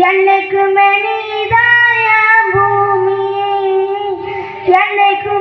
என்னைக்கு மெனிதாயா பூமி என்னைக்கு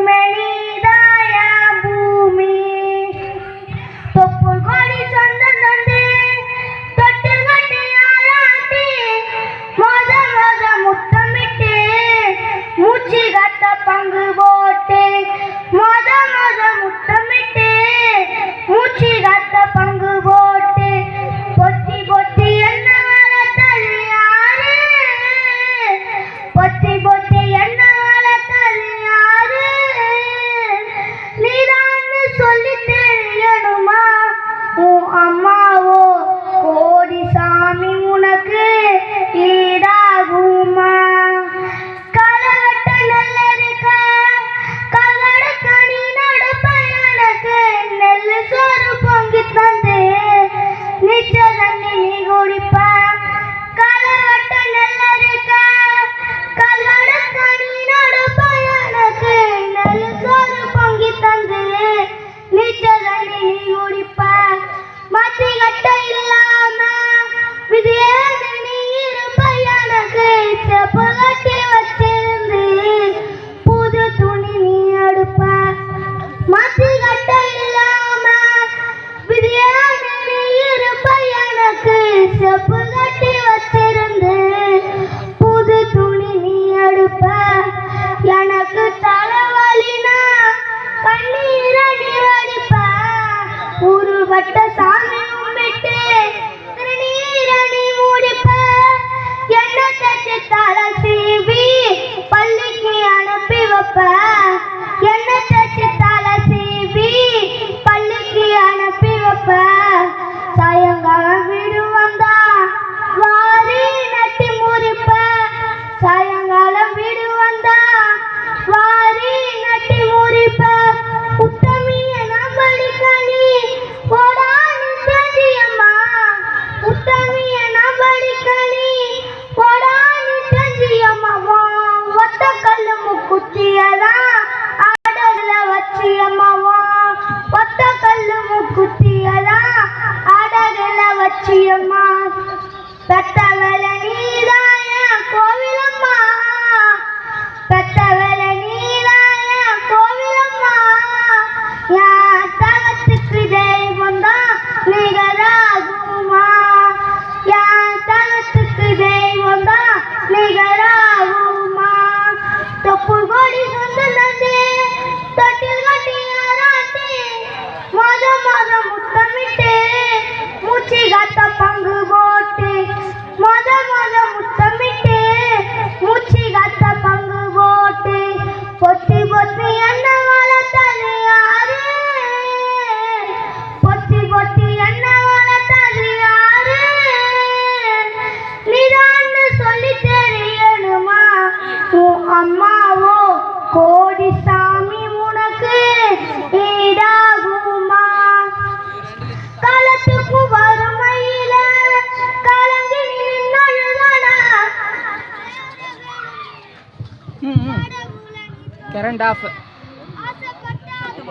அம்மாவோ கோடி சாமி உனக்கு ஈடாகுமா? களத்துக்கு வறுமையில கலங்கி நின்னழுதானா கரண்ட் ஆஃப் ஆசைப்பட்டாலும்